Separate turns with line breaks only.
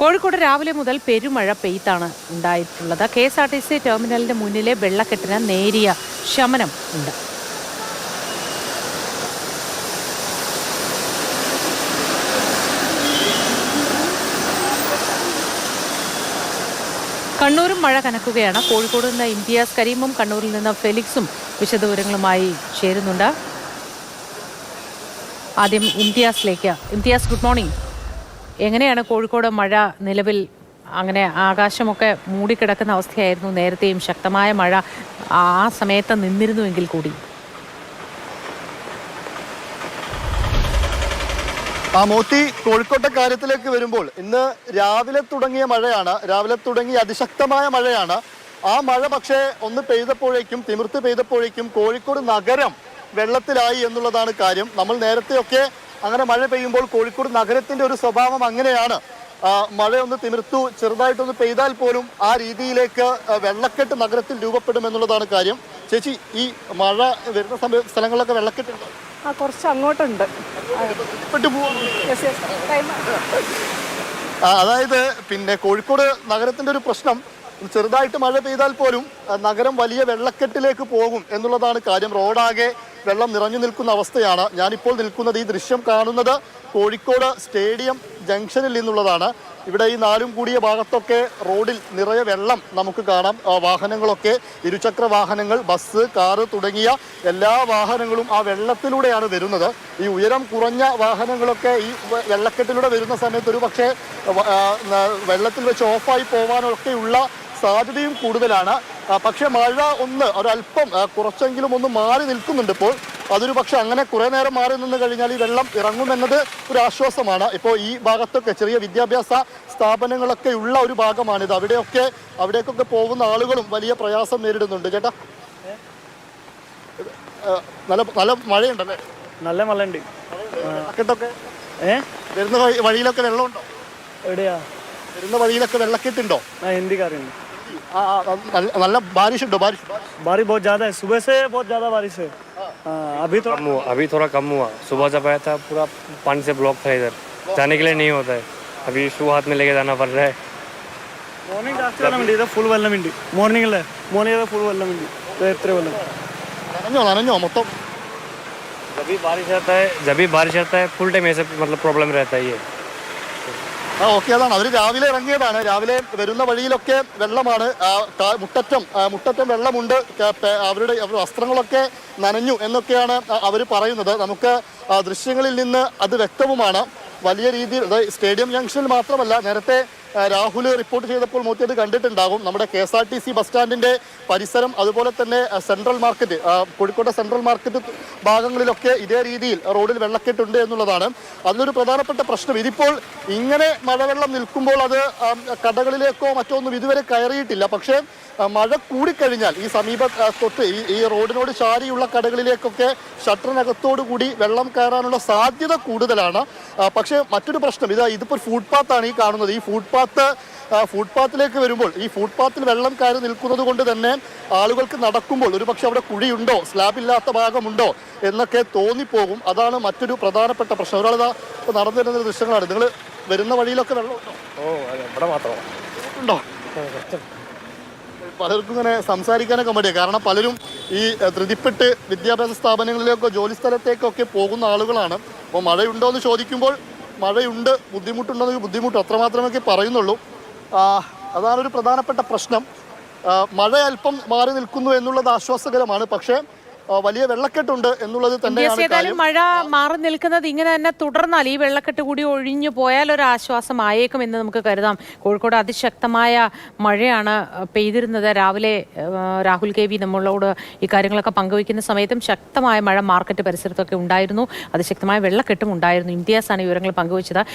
കോഴിക്കോട് രാവിലെ മുതൽ പെരുമഴ പെയ്ത്താണ് ഉണ്ടായിട്ടുള്ളത്. K S R T C ടെർമിനലിന് മുന്നിലെ വെള്ളക്കെട്ടിന് നേരിയ ശമനം ഉണ്ട്. കണ്ണൂരും മഴ കനക്കുകയാണ്. കോഴിക്കോട് നിന്ന് ഇംതിയാസ് കരീമും കണ്ണൂരിൽ നിന്ന് ഫെലിക്സും വിശദവിവരങ്ങളുമായി ചേരുന്നുണ്ട്. ആദ്യം ഇംതിയാസിലേക്ക്. Imtiaz good morning. എങ്ങനെയാണ് കോഴിക്കോട് മഴ നിലവിൽ? അങ്ങനെ ആകാശമൊക്കെ മൂടിക്കിടക്കുന്ന അവസ്ഥയായിരുന്നു നേരത്തെയും. ശക്തമായ മഴ ആ സമയത്ത് നിന്നിരുന്നുവെങ്കിൽ കൂടി.
ആ മോത്തി കോഴിക്കോട്ടെ കാര്യത്തിലേക്ക് വരുമ്പോൾ ഇന്ന് രാവിലെ തുടങ്ങിയ മഴയാണ്. രാവിലെ തുടങ്ങിയ അതിശക്തമായ മഴയാണ്. ആ മഴ പക്ഷേ ഒന്ന് പെയ്തപ്പോഴേക്കും തിമിർത്ത് പെയ്തപ്പോഴേക്കും കോഴിക്കോട് നഗരം വെള്ളത്തിലായി എന്നുള്ളതാണ് കാര്യം. നമ്മൾ നേരത്തെയൊക്കെ അങ്ങനെ മഴ പെയ്യുമ്പോൾ കോഴിക്കോട് നഗരത്തിന്റെ ഒരു സ്വഭാവം അങ്ങനെയാണ്. മഴയൊന്ന് തിമിർത്തു ചെറുതായിട്ടൊന്ന് പെയ്താൽ പോലും ആ രീതിയിലേക്ക് വെള്ളക്കെട്ട് നഗരത്തിൽ രൂപപ്പെടും എന്നുള്ളതാണ് കാര്യം. ചേച്ചി ഈ മഴ വരുന്ന സമയ സ്ഥലങ്ങളിലൊക്കെ വെള്ളക്കെട്ടുണ്ട്?
ആ കുറച്ച് അങ്ങോട്ടുണ്ട്.
അതായത് പിന്നെ കോഴിക്കോട് നഗരത്തിന്റെ ഒരു പ്രശ്നം ചെറുതായിട്ട് മഴ പെയ്താൽ പോലും നഗരം വലിയ വെള്ളക്കെട്ടിലേക്ക് പോകും എന്നുള്ളതാണ് കാര്യം. റോഡാകെ വെള്ളം നിറഞ്ഞു നിൽക്കുന്ന അവസ്ഥയാണ് ഞാനിപ്പോൾ നിൽക്കുന്നത് ഈ ദൃശ്യം കാണുന്നത് കോഴിക്കോട് സ്റ്റേഡിയം ജംഗ്ഷനിൽ നിന്നുള്ളതാണ്. ഇവിടെ ഈ നാലും കൂടിയ ഭാഗത്തൊക്കെ റോഡിൽ നിറയെ വെള്ളം നമുക്ക് കാണാം. വാഹനങ്ങളൊക്കെ ഇരുചക്ര വാഹനങ്ങൾ ബസ് കാറ് തുടങ്ങിയ എല്ലാ വാഹനങ്ങളും ആ വെള്ളത്തിലൂടെയാണ് വരുന്നത്. ഈ ഉയരം കുറഞ്ഞ വാഹനങ്ങളൊക്കെ ഈ വെള്ളക്കെട്ടിലൂടെ വരുന്ന സമയത്ത് ഒരു പക്ഷേ വെള്ളത്തിൽ വെച്ച് ഓഫായി പോകാനൊക്കെയുള്ള സാധ്യതയും കൂടുതലാണ്. പക്ഷേ മഴ ഒന്ന് ഒരല്പം കുറച്ചെങ്കിലും ഒന്ന് മാറി നിൽക്കുന്നുണ്ട് ഇപ്പോൾ. അതൊരു പക്ഷേ അങ്ങനെ കുറേ നേരം മാറി നിന്ന് കഴിഞ്ഞാൽ ഈ വെള്ളം ഇറങ്ങുമെന്നത് ഒരു ആശ്വാസമാണ്. ഇപ്പോൾ ഈ ഭാഗത്തൊക്കെ ചെറിയ വിദ്യാഭ്യാസ സ്ഥാപനങ്ങളൊക്കെ ഉള്ള ഒരു ഭാഗമാണിത്. അവിടെയൊക്കെ അവിടേക്കൊക്കെ പോകുന്ന ആളുകളും വലിയ പ്രയാസം നേരിടുന്നുണ്ട്. ചേട്ടാ? നല്ല നല്ല മഴയുണ്ടല്ലേ?
നല്ല മഴയുണ്ട്.
വെള്ളക്കെട്ടൊക്കെ
ഏ?
വരുന്ന വഴിയിലൊക്കെ വെള്ളമുണ്ടോ?
എവിടെയാ?
വരുന്ന വഴിയിലൊക്കെ വെള്ളക്കെട്ടുണ്ടോ? ആ എന്തിക്കാറുണ്ട് मतलब बारिश बारिश।
बारिश बहुत ज़्यादा है। सुबह से बहुत ज़्यादा बारिश है। आ, अभी थोड़ा
कम हुआ अभी थोड़ा कम हुआ। सुबह जब आया था पूरा पानी से ब्लॉक था इधर। जाने के लिए नहीं होता है। अभी शू हाथ में लेके जाना पड़ रहा है।
मॉर्निंग मॉर्निंग फुल ఏదో ఫుల్ వెళ్ళమండి
మార్నింగ్ వెళ్ళ మార్నింగ్
जब भी बारिश आता है जब भी बारिश आता है फुल टाइम ऐसे मतलब प्रॉब्लम रहता है ये।
ആ ഓക്കെ അതാണ് അവർ രാവിലെ ഇറങ്ങിയതാണ്. രാവിലെ വരുന്ന വഴിയിലൊക്കെ വെള്ളമാണ്. മുട്ടറ്റം മുട്ടറ്റം വെള്ളമുണ്ട്. അവരുടെ വസ്ത്രങ്ങളൊക്കെ നനഞ്ഞു എന്നൊക്കെയാണ് അവർ പറയുന്നത്. നമുക്ക് ദൃശ്യങ്ങളിൽ നിന്ന് അത് വ്യക്തവുമാണ്. വലിയ രീതിയിൽ സ്റ്റേഡിയം ജംഗ്ഷനിൽ മാത്രമല്ല നേരത്തെ രാഹുൽ റിപ്പോർട്ട് ചെയ്തപ്പോൾ മോത്തി അത് കണ്ടിട്ടുണ്ടാകും. നമ്മുടെ K S R T C bus സ്റ്റാൻഡിന്റെ പരിസരം അതുപോലെ തന്നെ സെൻട്രൽ മാർക്കറ്റ് കോഴിക്കോട്ടെ സെൻട്രൽ മാർക്കറ്റ് ഭാഗങ്ങളിലൊക്കെ ഇതേ രീതിയിൽ റോഡിൽ വെള്ളക്കെട്ടുണ്ട് എന്നുള്ളതാണ്. അതിലൊരു പ്രധാനപ്പെട്ട പ്രശ്നം. ഇതിപ്പോൾ ഇങ്ങനെ മഴവെള്ളം നിൽക്കുമ്പോൾ അത് കടകളിലേക്കോ മറ്റോ ഒന്നും ഇതുവരെ കയറിയിട്ടില്ല. പക്ഷേ മഴ കൂടിക്കഴിഞ്ഞാൽ ഈ സമീപ തൊട്ട് ഈ ഈ റോഡിനോട് ചാരിയുള്ള കടകളിലേക്കൊക്കെ ഷട്ടറിനകത്തോടു കൂടി വെള്ളം കയറാനുള്ള സാധ്യത കൂടുതലാണ്. പക്ഷേ മറ്റൊരു പ്രശ്നം ഇത് ഇതിപ്പോൾ ഫുട്പാത്താണ് ഈ കാണുന്നത്. ഈ ഫുട്പാത്ത് ഫുട്പാത്തിലേക്ക് വരുമ്പോൾ ഈ ഫുട്പാത്തിൽ വെള്ളം കയറി നിൽക്കുന്നത് കൊണ്ട് തന്നെ ആളുകൾക്ക് നടക്കുമ്പോൾ ഒരു പക്ഷേ അവിടെ കുഴിയുണ്ടോ സ്ലാബില്ലാത്ത ഭാഗമുണ്ടോ എന്നൊക്കെ തോന്നിപ്പോകും. അതാണ് മറ്റൊരു പ്രധാനപ്പെട്ട പ്രശ്നം. ഒരാളിതാ ഇപ്പോൾ നടന്നു വരുന്ന ദൃശ്യങ്ങളാണ്. നിങ്ങൾ വരുന്ന വഴിയിലൊക്കെ വെള്ളമുണ്ടോ
ഓ ഇവിടെ മാത്രമാണ്
ഉണ്ടോ? പലർക്കും ഇങ്ങനെ സംസാരിക്കാനൊക്കെ മടിയാണ് കാരണം പലരും ഈ ധൃതിപ്പെട്ട് വിദ്യാഭ്യാസ സ്ഥാപനങ്ങളിലേക്കോ ജോലി സ്ഥലത്തേക്കൊക്കെ പോകുന്ന ആളുകളാണ്. അപ്പോൾ മഴയുണ്ടോ എന്ന് ചോദിക്കുമ്പോൾ മഴയുണ്ട് ബുദ്ധിമുട്ടുണ്ടോ എന്ന് ബുദ്ധിമുട്ട് അത്രമാത്രമൊക്കെ പറയുന്നുള്ളൂ. അതാണ് ഒരു പ്രധാനപ്പെട്ട പ്രശ്നം. മഴ അല്പം മാറി നിൽക്കുന്നു എന്നുള്ളത് ആശ്വാസകരമാണ്. പക്ഷേ വലിയ വെള്ളക്കെട്ടുണ്ട് എന്നുള്ളത് തന്നെ
മഴ മാറി നിൽക്കുന്നത് ഇങ്ങനെ തന്നെ തുടർന്നാൽ ഈ വെള്ളക്കെട്ട് കൂടി ഒഴിഞ്ഞു പോയാൽ ഒരു ആശ്വാസം ആയേക്കും എന്ന് നമുക്ക് കരുതാം. കോഴിക്കോട് അതിശക്തമായ മഴയാണ് പെയ്തിരുന്നത്. രാവിലെ രാഹുൽ കെ വി നമ്മളോട് ഈ കാര്യങ്ങളൊക്കെ പങ്കുവയ്ക്കുന്ന സമയത്തും ശക്തമായ മഴ മാർക്കറ്റ് പരിസരത്തൊക്കെ ഉണ്ടായിരുന്നു. അതിശക്തമായ വെള്ളക്കെട്ടും ഉണ്ടായിരുന്നു. ഇന്ത്യാസാണ് വിവരങ്ങൾ പങ്കുവച്ചത്.